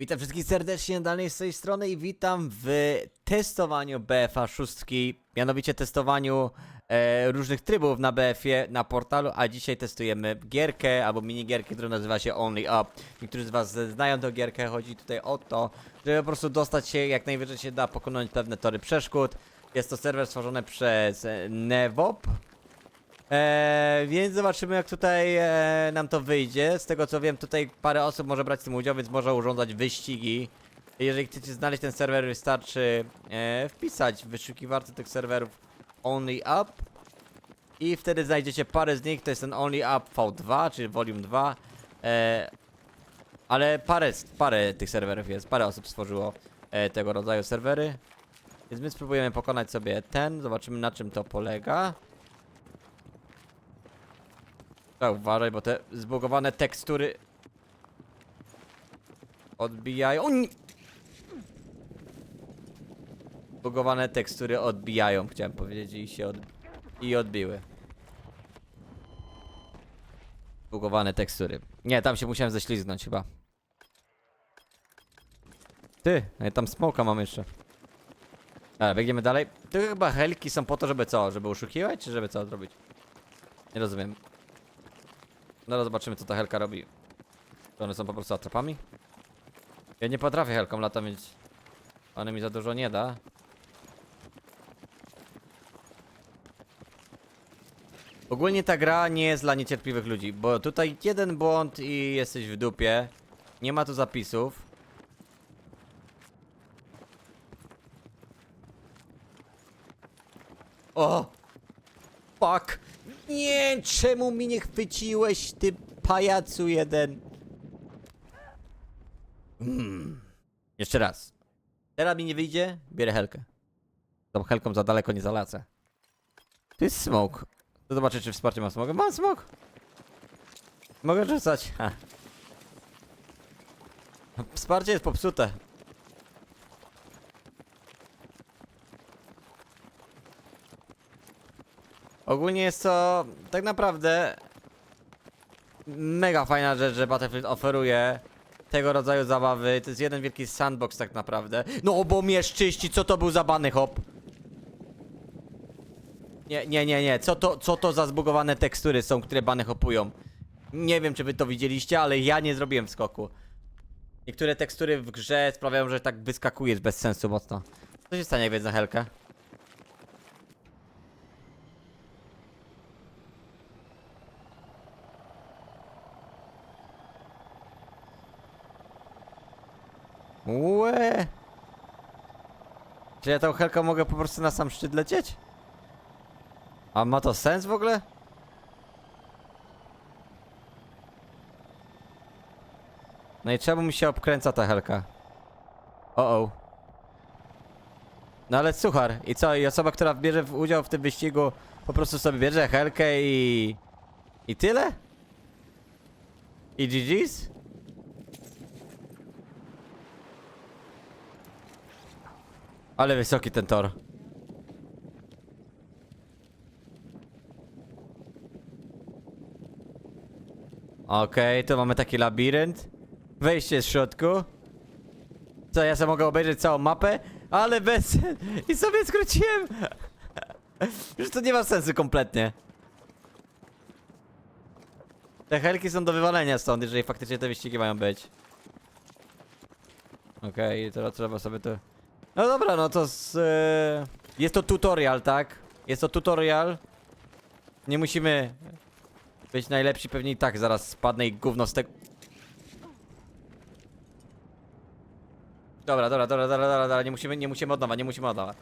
Witam wszystkich serdecznie dalej z tej strony i witam w testowaniu BFA 6, mianowicie testowaniu e, różnych trybów na BF-ie, na portalu, a dzisiaj testujemy gierkę albo minigierkę, która nazywa się Only Up. Niektórzy z was znają tę gierkę, chodzi tutaj o to, żeby po prostu dostać się jak najwyżej się da, pokonać pewne tory przeszkód. Jest to serwer stworzony przez e, Nevop, Eee, więc zobaczymy jak tutaj e, nam to wyjdzie. Z tego co wiem, tutaj parę osób może brać w tym udział, więc można urządzać wyścigi. Jeżeli chcecie znaleźć ten serwer, wystarczy e, wpisać w wyszukiwarce tych serwerów Only Up. I wtedy znajdziecie parę z nich, to jest ten Only Up V2, czyli Volume 2. E, ale parę, parę tych serwerów jest, parę osób stworzyło e, tego rodzaju serwery. Więc my spróbujemy pokonać sobie ten, zobaczymy na czym to polega. Tak, uważaj, bo te zbugowane tekstury odbijają. O, nie! Zbugowane tekstury odbijają, chciałem powiedzieć, i się od... i odbiły. Zbugowane tekstury. Nie, tam się musiałem ześlizgnąć chyba. Ty, ale tam smoka mam jeszcze. Ale biegniemy dalej. To chyba helki są po to, żeby co? Żeby oszukiwać, czy żeby co zrobić? Nie rozumiem. No zobaczymy co ta helka robi. Czy one są po prostu atrapami? Ja nie potrafię helką latać, więc one mi za dużo nie da. Ogólnie ta gra nie jest dla niecierpliwych ludzi, bo tutaj jeden błąd i jesteś w dupie. Nie ma tu zapisów. O! Fuck! Nie, czemu mi nie chwyciłeś, ty pajacu jeden? Mm. Jeszcze raz. Teraz mi nie wyjdzie, bierę helkę. Tą helką za daleko nie zalecę. To jest smoke. To zobaczę, czy wsparcie ma smoke. Mam smoke! Mogę rzucać. Ha. Wsparcie jest popsute. Ogólnie jest to tak naprawdę mega fajna rzecz, że Battlefield oferuje tego rodzaju zabawy. To jest jeden wielki sandbox tak naprawdę. No bo mnie szczyści, co to był za bany hop? Nie, nie, nie, nie. Co to, co to za zbugowane tekstury są, które bany hopują? Nie wiem, czy wy to widzieliście, ale ja nie zrobiłem skoku. Niektóre tekstury w grze sprawiają, że tak wyskakuje bez sensu mocno. Co się stanie, jak na helkę? Łe. Czy ja tą helką mogę po prostu na sam szczyt lecieć? A ma to sens w ogóle? No i czemu mi się obkręca ta helka? O o. No ale suchar, i co? I osoba, która bierze udział w tym wyścigu po prostu sobie bierze helkę i... I tyle? I GG's? Ale wysoki ten tor. Okej, tu mamy taki labirynt. Wejście z środku. Co, ja sobie mogę obejrzeć całą mapę? Ale bez... I sobie skróciłem! Już to nie ma sensu kompletnie. Te helki są do wywalenia stąd, jeżeli faktycznie te wyścigi mają być. Okej, teraz trzeba sobie to... No dobra, no to z... e, Jest to tutorial, tak? Jest to tutorial. Nie musimy być najlepsi, pewnie i tak zaraz spadnę i gówno z tego... Dobra, dobra, dobra, dobra, dobra, dobra, nie musimy, nie musimy od nowa, nie musimy od nowa.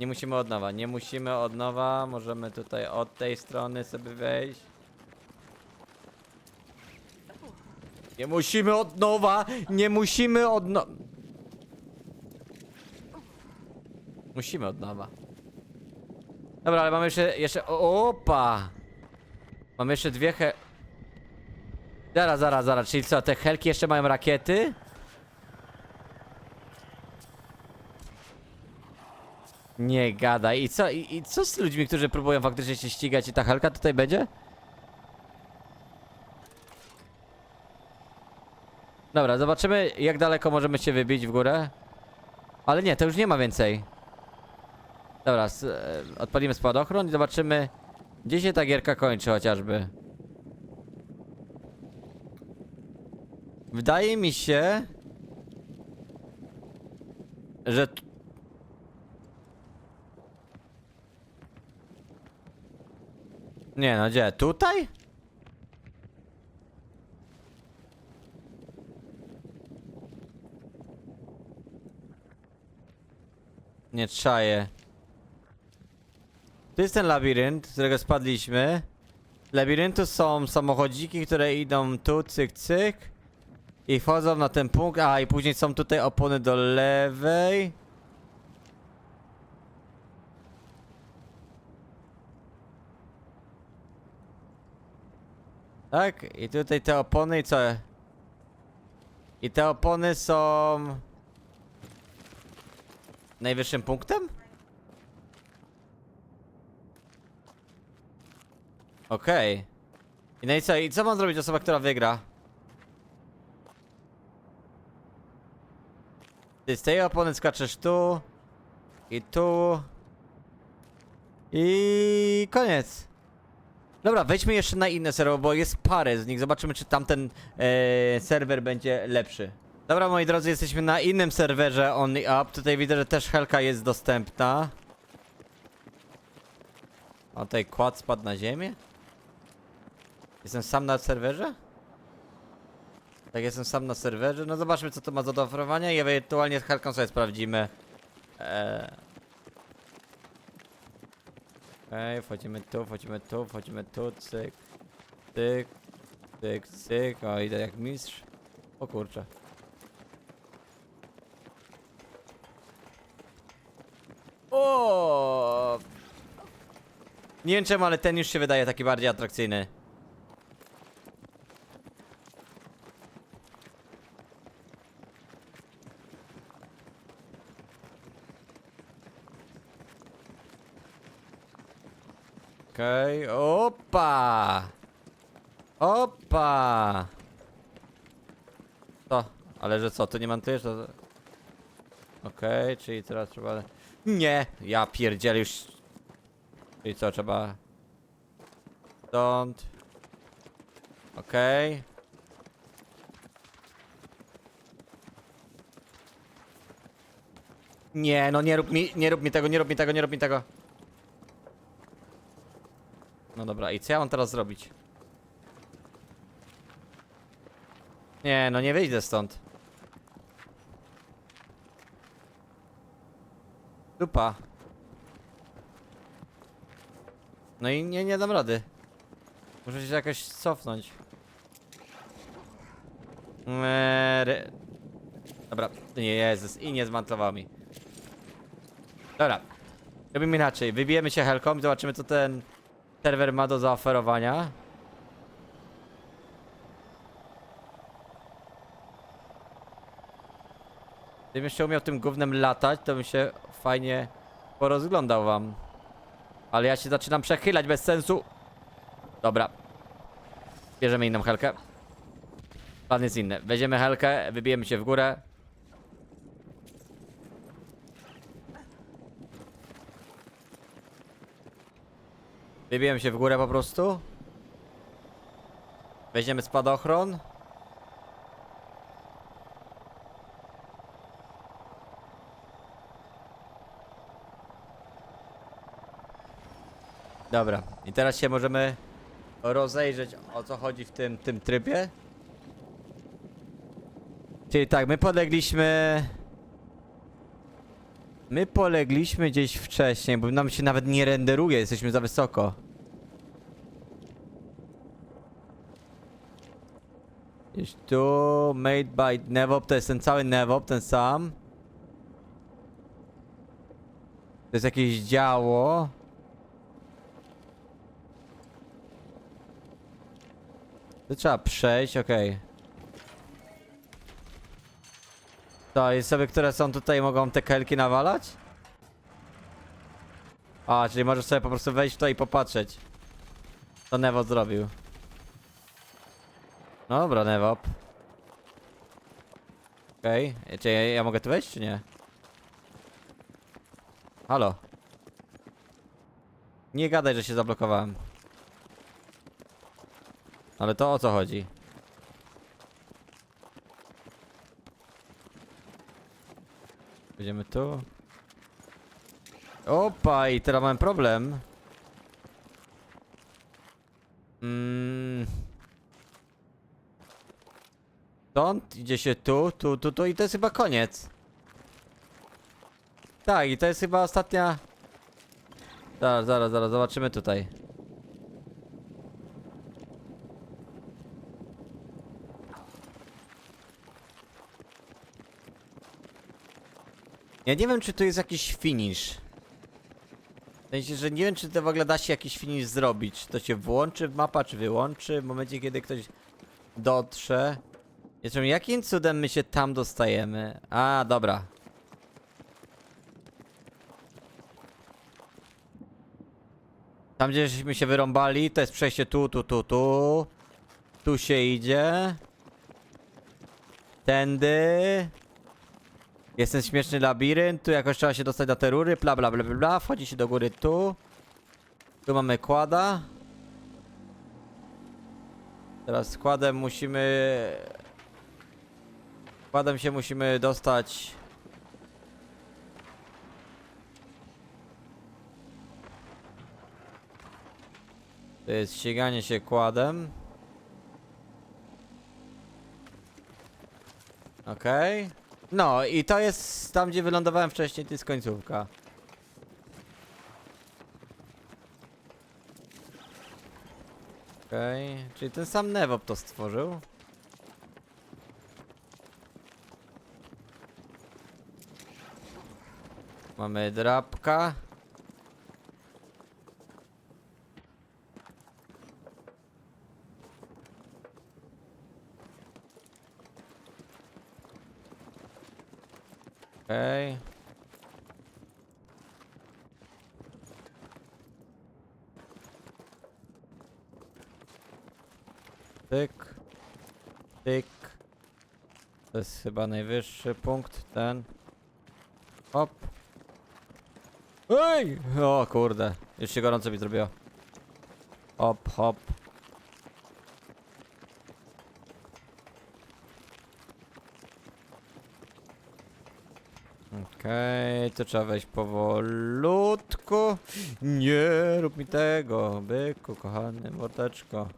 Nie musimy od nowa, nie musimy od nowa, możemy tutaj od tej strony sobie wejść. Nie musimy od nowa, nie musimy od no... Musimy od nowa. Dobra, ale mamy jeszcze, jeszcze, opa! Mamy jeszcze dwie he... Zaraz, zaraz, zaraz, czyli co, te helki jeszcze mają rakiety? Nie gadaj. I co, i, i co z ludźmi, którzy próbują faktycznie się ścigać i ta helka tutaj będzie? Dobra, zobaczymy jak daleko możemy się wybić w górę. Ale nie, to już nie ma więcej. Dobra, e, odpalimy spadochron i zobaczymy gdzie się ta gierka kończy chociażby. Wydaje mi się, że Nie no, gdzie? Tutaj? Nie czaję. To jest ten labirynt, z którego spadliśmy. Labiryntu są samochodziki, które idą tu, cyk, cyk. I wchodzą na ten punkt. A, i później są tutaj opony do lewej. Tak? I tutaj te opony i co? I te opony są... Najwyższym punktem? Okej. I no i co? I co mam zrobić osoba, która wygra? Ty z tej opony skaczesz tu. I tu. I koniec. Dobra, wejdźmy jeszcze na inne serwer, bo jest parę z nich. Zobaczymy, czy tamten e, serwer będzie lepszy. Dobra, moi drodzy, jesteśmy na innym serwerze Only Up. Tutaj widzę, że też Helka jest dostępna. A tutaj kład spadł na ziemię? Jestem sam na serwerze? Tak, jestem sam na serwerze. No zobaczmy, co to ma do oferowania i ewentualnie z Helką sobie sprawdzimy. Eee... Okej, wchodzimy tu, wchodzimy tu, wchodzimy tu, cyk, cyk, cyk, cyk, o idę jak mistrz. O kurczę. O! Nie wiem czemu, ale ten już się wydaje taki bardziej atrakcyjny. Okej, opa! Opa! To, ale że co, ty nie montujesz? To... Okej, czyli teraz trzeba... Nie! Ja pierdzielę już... Czyli co, trzeba... Stąd... Okej. Nie, no nie rób mi, nie rób mi tego, nie rób mi tego, nie rób mi tego. No dobra, i co ja mam teraz zrobić? Nie, no nie wyjdę stąd. Dupa. No i nie, nie dam rady. Muszę się jakoś cofnąć. Eee, Dobra, nie, Jezus, i nie zmantlował mi. Dobra. Robimy inaczej. Wybijemy się helką i zobaczymy co ten serwer ma do zaoferowania. Gdybym jeszcze umiał tym gównem latać, to bym się fajnie porozglądał wam. Ale ja się zaczynam przechylać bez sensu. Dobra. Bierzemy inną helkę. Plan jest inny. Weźmiemy helkę, wybijemy się w górę. Wybijemy się w górę po prostu. Weźmiemy spadochron. Dobra, i teraz się możemy rozejrzeć o co chodzi w tym, tym trybie. Czyli tak, my polegliśmy... My polegliśmy gdzieś wcześniej, bo nam się nawet nie renderuje, jesteśmy za wysoko. Gdzieś tu, made by Nevop, to jest ten cały Nevop, ten sam. To jest jakieś działo. To trzeba przejść, okej. To i sobie, które są tutaj, mogą te kelki nawalać? A, czyli możesz sobie po prostu wejść w to i popatrzeć. Co Nevo zrobił. Dobra, Nevop. Okej, okay. czy ja, ja mogę tu wejść, czy nie? Halo? Nie gadaj, że się zablokowałem. Ale to o co chodzi? Będziemy tu. Opa, i teraz mam problem. Mm. Stąd idzie się tu, tu, tu, tu i to jest chyba koniec. Tak, i to jest chyba ostatnia. Zaraz, zaraz, zaraz, zobaczymy tutaj. Ja nie wiem, czy tu jest jakiś finish. W sensie, że nie wiem, czy to w ogóle da się jakiś finish zrobić. To się włączy mapa, czy wyłączy w momencie, kiedy ktoś dotrze. Jeszcze jakim cudem my się tam dostajemy? A, dobra. Tam, gdzieśmy się wyrąbali, to jest przejście tu, tu, tu, tu. Tu się idzie. Tędy. Jest ten śmieszny labirynt, tu jakoś trzeba się dostać do te rury, bla bla bla, bla. wchodzi się do góry tu. Tu mamy kłada. Teraz składem musimy... Składem się musimy dostać... To jest ściganie się kładem. Okej. No i to jest tam, gdzie wylądowałem wcześniej, to jest końcówka. Okej, czyli ten sam Nevop to stworzył. Mamy drapka. Okej. Tyk. Tyk. To jest chyba najwyższy punkt, ten. Hop. Ej! O kurde, już się gorąco mi zrobiło. Hop, hop. Okej, to trzeba wejść powolutku. Nie rób mi tego, byku, kochany, mordeczko.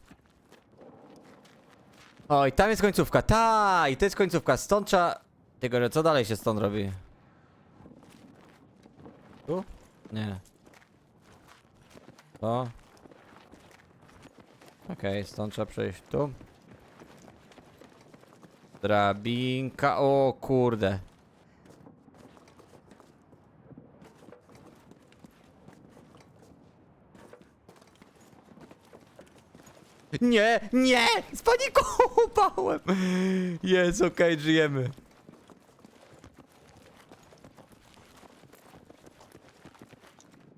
O, i tam jest końcówka, ta, i to jest końcówka, stąd trzeba... Tylko, że co dalej się stąd robi? Tu? Nie. To? Okej, stąd trzeba przejść tu. Drabinka, o kurde. Nie, nie! Spanikowałem! Jest, okej, żyjemy.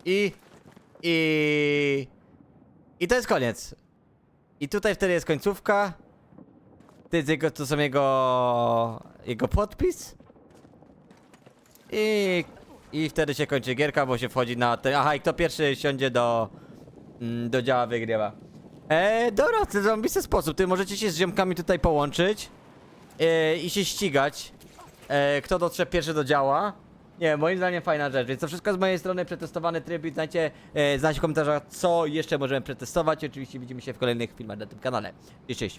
I... I... I to jest koniec. I tutaj wtedy jest końcówka. To jest jego, to są jego... Jego podpis. I... I wtedy się kończy gierka, bo się wchodzi na ten... Aha, i kto pierwszy siądzie do... mm, Do działa wygrywa. E, dobra, to zrobisty sposób. Ty możecie się z ziomkami tutaj połączyć e, i się ścigać. E, kto dotrze pierwszy do działa. Nie, moim zdaniem fajna rzecz, więc to wszystko z mojej strony, przetestowany tryb i znajcie, e, znajcie w komentarzach, co jeszcze możemy przetestować. Oczywiście widzimy się w kolejnych filmach na tym kanale. Cześć, cześć.